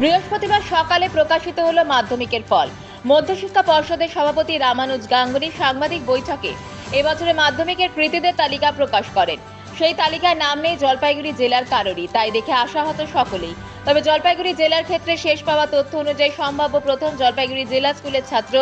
বৃহস্পতিবার সকালে প্রকাশিত হলো মাধ্যমিকের ফল। মধ্যশিক্ষা পর্ষদের সভাপতি রামানুজ গাঙ্গুলি সাংবাদিক বৈঠকে এবছরে মাধ্যমিকের কৃতীদের তালিকা প্রকাশ করেন। সেই তালিকায় নাম নেই জলপাইগুড়ি জেলার কারোরই, তাই দেখে আশাহত সকলেই। তবে জলপাইগুড়ি জেলার ক্ষেত্রে শেষ পাওয়া তথ্য অনুযায়ী সম্ভাব্য প্রথম জলপাইগুড়ি জেলা স্কুলের ছাত্র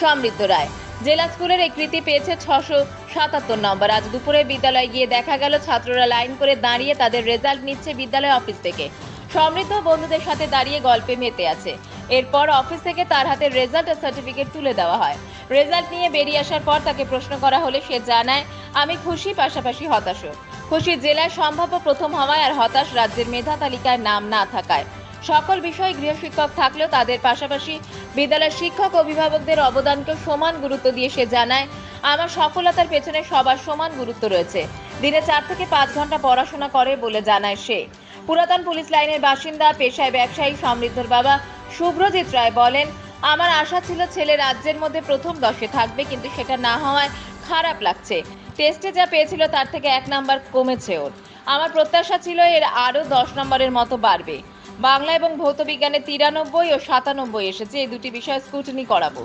সমৃদ্ধ রায়। জেলা স্কুলের এই কৃতি পেয়েছে ছশো সাতাত্তর নম্বর। আজ দুপুরে বিদ্যালয়ে গিয়ে দেখা গেল, ছাত্ররা লাইন করে দাঁড়িয়ে তাদের রেজাল্ট নিচ্ছে বিদ্যালয় অফিস থেকে। সমৃদ্ধ বন্ধুদের সাথে দাঁড়িয়ে গল্পে মেতে আছে। এরপর অফিস থেকে তার হাতে রেজাল্ট আর সার্টিফিকেট তুলে দেওয়া হয়। রেজাল্ট নিয়ে বেরিয়ে আসার পর তাকে প্রশ্ন করা হলে সে জানায়, আমি খুশি, পাশাপাশি হতাশও খুশি জেলায় সম্ভাব্য প্রথম হওয়ায় আর হতাশ রাজ্যের মেধা তালিকায় নাম না থাকায়। সকল বিষয়ে গৃহশিক্ষক থাকলেও তাদের পাশাপাশি বিদ্যালয়ের শিক্ষক অভিভাবকদের অবদানকে সমান গুরুত্ব দিয়ে সে জানায়, আমার সফলতার পেছনে সবার সমান গুরুত্ব রয়েছে। দিনে চার থেকে পাঁচ ঘণ্টা পড়াশোনা করে বলে জানায় সে। পুরাতন পুলিশ লাইনের বাসিন্দা, পেশায় ব্যবসায়ী সমৃদ্ধর বাবা শুভ্রজিৎ রায় বলেন, আমার আশা ছিল ছেলে রাজ্যের মধ্যে প্রথম দশে থাকবে, কিন্তু সেটা না হওয়ায় খারাপ লাগছে। টেস্টে যা পেয়েছিল তার থেকে এক নাম্বার কমেছে ওর। আমার প্রত্যাশা ছিল এর আরও দশ নম্বরের মতো বাড়বে। বাংলা এবং ভৌত বিজ্ঞানে তিরানব্বই ও সাতানব্বই এসেছে, এই দুটি বিষয় স্কুটনি করাবো।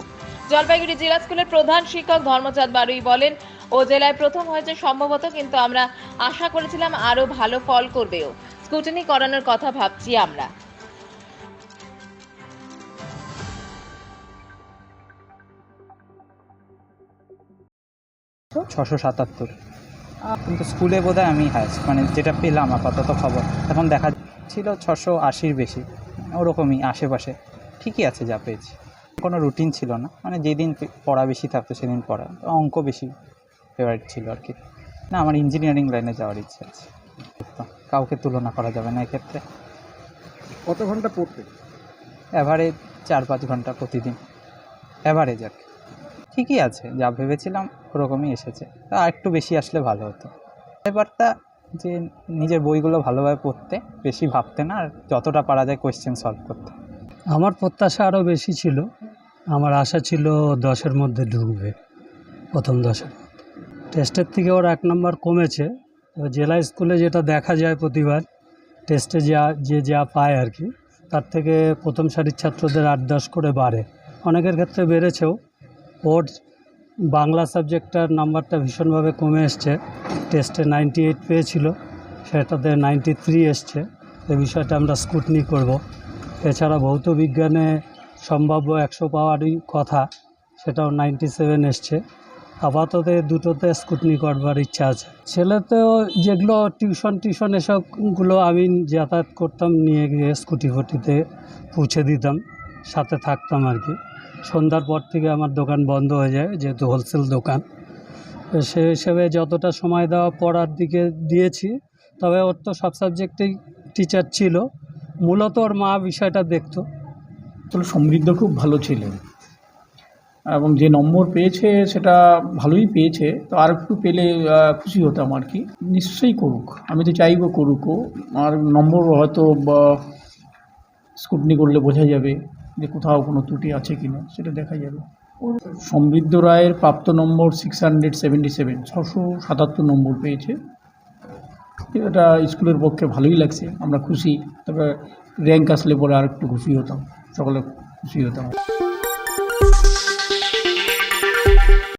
জলপাইগুড়ি জেলা স্কুলের প্রধান শিক্ষক ধর্মচাঁদ বারুই বলেন, ও জেলায় প্রথম হয়েছে সম্ভবত, কিন্তু আমরা আশা করেছিলাম আরও ভালো ফল করবেও স্কুটিনি করানোর কথা ভাবছি আমরা। ছশো সাতাত্তর। কিন্তু স্কুলে বোধহয় আমি হায়েস্ট মানে যেটা পেলাম আপাতত খবর। তখন দেখা ছিল ছশো আশির বেশি, ওরকমই আশেপাশে। ঠিকই আছে, যা পেয়েছি। কোনো রুটিন ছিল না। মানে যেদিন পড়া বেশি থাকতো, সেদিন পড়া। অঙ্ক বেশি ফেভারিট ছিল আর কি। না, আমার ইঞ্জিনিয়ারিং লাইনে যাওয়ার ইচ্ছে আছে। কাউকে তুলনা করা যাবে না এক্ষেত্রে। কত ঘণ্টা পড়তে? অ্যাভারেজ চার পাঁচ ঘণ্টা প্রতিদিন। অ্যাভারেজ আর কি। ঠিকই আছে যা ভেবেছিলাম ওরকমই এসেছে। তা আর একটু বেশি আসলে ভালো হতো। ব্যাপারটা যে নিজের বইগুলো ভালোভাবে পড়তে বেশি ভাবতে না আর যতটা পারা যায় কোয়েশ্চেন সলভ করতে। আমার প্রত্যাশা আরও বেশি ছিল। আমার আশা ছিল দশের মধ্যে ঢুকবে প্রথম দশের টেস্টের থেকে ওর এক নম্বর কমেছে। জেলা স্কুলে যেটা দেখা যায় প্রতিবার টেস্টে যা, যে যা পায় আর কি, তার থেকে প্রথম সারির ছাত্রদের আট দশ করে বাড়ে। অনেকের ক্ষেত্রে বেড়েছেও। ওর বাংলা সাবজেক্টটার নাম্বারটা ভীষণভাবে কমে এসছে। টেস্টে নাইনটি এইট পেয়েছিল, সেটাতে নাইনটি থ্রি এসছে। এই বিষয়টা আমরা স্কুটনি করব। এছাড়া ভৌত বিজ্ঞানে সম্ভাব্য একশো পাওয়ারই কথা, সেটাও নাইনটি সেভেন এসছে। আপাতত দুটোতে স্কুটনি করবার ইচ্ছা আছে। ছেলে তো যেগুলো টিউশন টিউশন এসবগুলো আমি যাতায়াত করতাম, নিয়ে গিয়ে স্কুটি ফুটিতে পৌঁছে দিতাম, সাথে থাকতাম আর কি। সন্ধ্যার পর থেকে আমার দোকান বন্ধ হয়ে যায়, যেহেতু হোলসেল দোকান। সে হিসেবে যতটা সময় দেওয়া পড়ার দিকে দিয়েছি, তবে ওর তো সব সাবজেক্টেই টিচার ছিল। মূলত ওর মা বিষয়টা দেখতো। আসলে সমৃদ্ধ খুব ভালো ছিলেন। এবং যে নম্বর পেয়েছে সেটা ভালোই পেয়েছে, তো আর একটু পেলে খুশি হতাম আর কি। নিশ্চয়ই করুক, আমি তো চাইব করুকও আর নম্বর হয়তো, বা, স্কুটনি করলে বোঝা যাবে যে কোথাও কোনো ত্রুটি আছে কি না সেটা দেখা যাবে। সমৃদ্ধ রায়ের প্রাপ্ত number six hundred seventy seven ছশো সাতাত্তর নম্বর পেয়েছে। এটা স্কুলের পক্ষে ভালোই লাগছে, আমরা খুশি। তবে র্যাঙ্ক আসলে পরে আর একটু খুশি হতাম, সকলে খুশি হতাম।